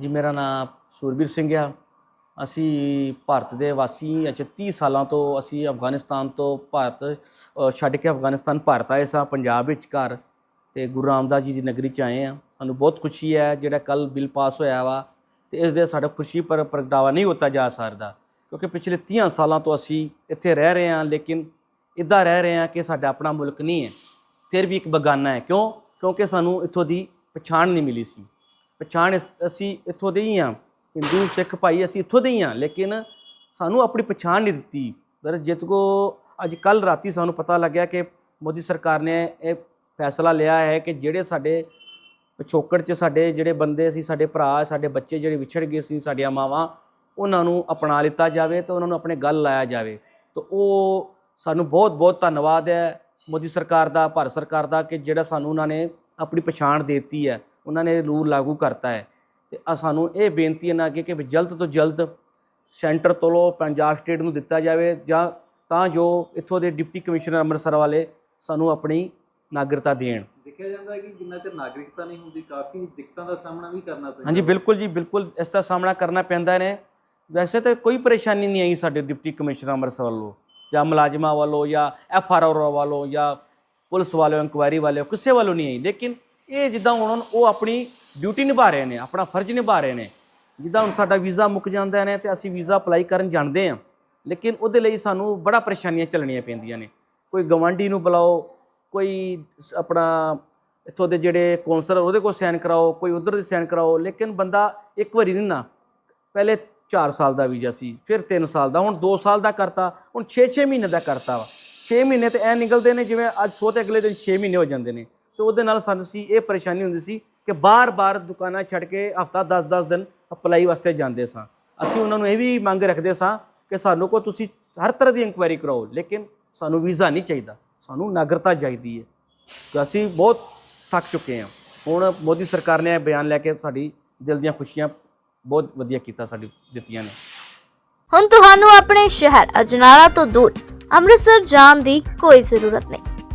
ਜੀ, ਮੇਰਾ ਨਾਮ ਸੂਰਬੀਰ ਸਿੰਘ ਆ। ਅਸੀਂ ਭਾਰਤ ਦੇ ਵਾਸੀ ਅੱਛਾ 30 ਸਾਲਾਂ ਤੋਂ ਅਸੀਂ ਅਫਗਾਨਿਸਤਾਨ ਤੋਂ ਭਾਰਤ ਛੱਡ ਕੇ ਅਫਗਾਨਿਸਤਾਨ ਭਾਰਤ ਆਏ ਸਾਂ, ਪੰਜਾਬ ਵਿੱਚ ਘਰ। ਤੇ ਗੁਰੂ ਰਾਮਦਾਸ ਜੀ ਦੀ ਨਗਰੀ ਚ ਆਏ ਆ ਸਾਨੂੰ ਬਹੁਤ ਖੁਸ਼ੀ ਹੈ, ਜਿਹੜਾ ਕੱਲ ਬਿੱਲ ਪਾਸ ਹੋਇਆ ਵਾ, ਤੇ ਇਸ ਦੇ ਸਾਡਾ ਖੁਸ਼ੀ ਪਰ ਪ੍ਰਗਟਾਵਾ ਨਹੀਂ ਹੁੰਦਾ ਜਾ ਸਕਦਾ। ਕਿਉਂਕਿ ਪਿਛਲੇ 30 ਸਾਲਾਂ ਤੋਂ ਅਸੀਂ ਇੱਥੇ ਰਹਿ ਰਹੇ ਹਾਂ, ਲੇਕਿਨ ਇੱਦਾਂ ਰਹਿ ਰਹੇ ਹਾਂ ਕਿ ਸਾਡਾ ਆਪਣਾ ਮੁਲਕ ਨਹੀਂ ਹੈ। ਫਿਰ ਵੀ ਇੱਕ ਬਗਾਨਾ ਹੈ। ਕਿਉਂ? ਕਿਉਂਕਿ ਸਾਨੂੰ ਇੱਥੋਂ ਦੀ ਪਛਾਣ ਨਹੀਂ ਮਿਲੀ ਸੀ। ਪਛਾਣ ਇਸ- ਅਸੀਂ ਇੱਥੋਂ ਦੇ ਹੀ ਹਾਂ। ਹਿੰਦੂ, ਸਿੱਖ ਭਾਈ ਅਸੀਂ ਇੱਥੋਂ ਦੇ ਹੀ ਹਾਂ, ਲੇਕਿਨ ਸਾਨੂੰ ਆਪਣੀ ਪਛਾਣ ਨਹੀਂ ਦਿੱਤੀ। ਦਰ ਜਿਤ ਕੋ ਅੱਜ ਕੱਲ ਰਾਤੀ ਸਾਨੂੰ ਪਤਾ ਲੱਗਿਆ ਕਿ ਮੋਦੀ ਸਰਕਾਰ ਨੇ ਇਹ ਫੈਸਲਾ ਲਿਆ ਹੈ ਕਿ ਜਿਹੜੇ ਸਾਡੇ ਪਿਛੋਕੜ 'ਚ ਸਾਡੇ ਜਿਹੜੇ ਬੰਦੇ ਸੀ, ਸਾਡੇ ਭਰਾ, ਸਾਡੇ ਬੱਚੇ ਜਿਹੜੇ ਵਿਛੜ ਗਏ ਸੀ, ਸਾਡੀਆਂ ਮਾਵਾਂ, ਉਹਨਾਂ ਨੂੰ ਅਪਣਾ ਲਿੱਤਾ ਜਾਵੇ ਤੇ ਉਹਨਾਂ ਨੂੰ ਆਪਣੇ ਗੱਲ ਲਾਇਆ ਜਾਵੇ। ਤਾਂ ਉਹ ਸਾਨੂੰ ਬਹੁਤ ਬਹੁਤ ਧੰਨਵਾਦ ਹੈ ਮੋਦੀ ਸਰਕਾਰ ਦਾ, ਭਾਰਤ ਸਰਕਾਰ ਦਾ ਕਿ ਜਿਹੜਾ ਸਾਨੂੰ ਉਹਨਾਂ ਨੇ ਆਪਣੀ ਪਛਾਣ ਦੇ ਦਿੱਤੀ ਹੈ। ਉਹਨਾਂ ਨੇ ਰੂਲ ਲਾਗੂ ਕਰਤਾ ਹੈ। ਤੇ ਆ ਸਾਨੂੰ ਇਹ ਬੇਨਤੀ ਹੈ ਨਾ ਕਿ ਕਿ ਵੀ ਜਲਦ ਤੋਂ ਜਲਦ ਸੈਂਟਰ ਤੋਂ ਪੰਜਾਬ ਸਟੇਟ ਨੂੰ ਦਿੱਤਾ ਜਾਵੇ ਜਾਂ ਤਾਂ ਜੋ ਇੱਥੋਂ ਦੇ ਡਿਪਟੀ ਕਮਿਸ਼ਨਰ ਅੰਮ੍ਰਿਤਸਰ ਵਾਲੇ ਸਾਨੂੰ ਆਪਣੀ ਨਾਗਰਿਕਤਾ ਦੇਣ। ਦੇਖਿਆ ਜਾਂਦਾ ਹੈ ਕਿ ਜਿੰਨਾ ਚਿਰ ਨਾਗਰਿਕਤਾ ਨਹੀਂ ਹੁੰਦੀ ਕਾਫੀ ਦਿੱਕਤਾਂ ਦਾ ਸਾਹਮਣਾ ਵੀ ਕਰਨਾ ਪੈਂਦਾ। ਹਾਂਜੀ ਬਿਲਕੁਲ ਜੀ ਬਿਲਕੁਲ ਇਸ ਦਾ ਸਾਹਮਣਾ ਕਰਨਾ ਪੈਂਦਾ ਨੇ। ਵੈਸੇ ਤਾਂ ਕੋਈ ਪਰੇਸ਼ਾਨੀ ਨਹੀਂ ਆਈ ਸਾਡੇ ਡਿਪਟੀ ਕਮਿਸ਼ਨਰ ਅੰਮ੍ਰਿਤਸਰ ਵੱਲੋਂ ਜਾਂ ਮੁਲਾਜ਼ਮਾਂ ਵੱਲੋਂ ਜਾਂ ਐਫ ਆਰ ਆਰ ਵੱਲੋਂ ਜਾਂ ਪੁਲਿਸ ਵਾਲਿਆਂ ਇਨਕੁਆਇਰੀ ਵਾਲਿਆਂ ਕਿਸੇ ਵੱਲੋਂ ਨਹੀਂ ਆਈ। ਲੇਕਿਨ ਇਹ ਜਿੱਦਾਂ ਹੁਣ ਉਹ ਆਪਣੀ ਡਿਊਟੀ ਨਿਭਾ ਰਹੇ ਨੇ, ਆਪਣਾ ਫਰਜ਼ ਨਿਭਾ ਰਹੇ ਨੇ। ਜਿੱਦਾਂ ਹੁਣ ਸਾਡਾ ਵੀਜ਼ਾ ਮੁੱਕ ਜਾਂਦਾ ਨੇ ਤੇ ਅਸੀਂ ਵੀਜ਼ਾ ਅਪਲਾਈ ਕਰਨ ਜਾਂਦੇ ਹਾਂ। ਲੇਕਿਨ ਉਹਦੇ ਲਈ ਸਾਨੂੰ ਬੜਾ ਪਰੇਸ਼ਾਨੀਆਂ ਚੱਲਣੀਆਂ ਪੈਂਦੀਆਂ ਨੇ। ਕੋਈ ਗਵਾਂਢੀ ਨੂੰ ਬੁਲਾਓ, ਕੋਈ ਆਪਣਾ ਇੱਥੋਂ ਦੇ ਜਿਹੜੇ ਕੌਂਸਲਰ ਉਹਦੇ ਕੋਲ ਸਾਈਨ ਕਰਾਓ, ਕੋਈ ਉਧਰ ਦੇ ਸਾਈਨ ਕਰਾਓ। ਲੇਕਿਨ ਬੰਦਾ ਇੱਕ ਵਾਰੀ ਨਹੀਂ ਨਾ, ਪਹਿਲੇ 4 ਸਾਲ ਦਾ ਵੀਜ਼ਾ ਸੀ, ਫਿਰ 3 ਸਾਲ ਦਾ, ਹੁਣ 2 ਸਾਲ ਦਾ ਕਰਤਾ, ਹੁਣ 6-6 ਮਹੀਨੇ ਦਾ ਕਰਤਾ ਵਾ। 6 ਮਹੀਨੇ ਤੇ ਐ ਨਿਕਲਦੇ ਨੇ ਜਿਵੇਂ ਅੱਜ ਸੋ ਤੇ ਅਗਲੇ ਦਿਨ 6 ਮਹੀਨੇ ਹੋ ਜਾਂਦੇ ਨੇ। ਤੇ ਉਹਦੇ ਨਾਲ ਸਾਨੂੰ ਸੀ, ਇਹ ਪਰੇਸ਼ਾਨੀ ਹੁੰਦੀ ਸੀ ਕਿ ਬਾਰ-ਬਾਰ ਦੁਕਾਨਾਂ ਛੱਡ ਕੇ ਹਫਤਾ 10-10 ਦਿਨ ਅਪਲਾਈ ਵਾਸਤੇ ਜਾਂਦੇ ਸਾਂ। ਅਸੀਂ ਉਹਨਾਂ ਨੂੰ ਇਹ ਵੀ ਮੰਗ ਰੱਖਦੇ ਸਾਂ ਕਿ ਸਾਨੂੰ ਕੋ ਤੁਸੀਂ ਹਰ ਤਰ੍ਹਾਂ ਦੀ ਇਨਕੁਆਇਰੀ ਕਰਾਓ, ਲੇਕਿਨ ਸਾਨੂੰ ਵੀਜ਼ਾ ਨਹੀਂ ਚਾਹੀਦਾ। ਸਾਨੂੰ ਨਾਗਰਤਾ ਚਾਹੀਦੀ ਹੈ। ਤੇ ਅਸੀਂ ਬਹੁਤ ਥੱਕ ਚੁੱਕੇ ਹਾਂ। ਹੁਣ ਮੋਦੀ ਸਰਕਾਰ ਨੇ ਇਹ ਬਿਆਨ ਲੈ ਕੇ ਸਾਡੀ ਦਿਲ ਦੀਆਂ ਖੁਸ਼ੀਆਂ ਬਹੁਤ ਵਧੀਆ ਕੀਤਾ ਸਾਡੀ, ਦਿੱਤੀਆਂ ਨੇ। ਹੁਣ ਤੁਹਾਨੂੰ ਆਪਣੇ ਸ਼ਹਿਰ, ਅਜਨਾਲਾ ਤੋਂ ਦੂਰ ਅੰਮ੍ਰਿਤਸਰ ਜਾਣ ਦੀ ਕੋਈ ਜ਼ਰੂਰਤ ਨਹੀਂ।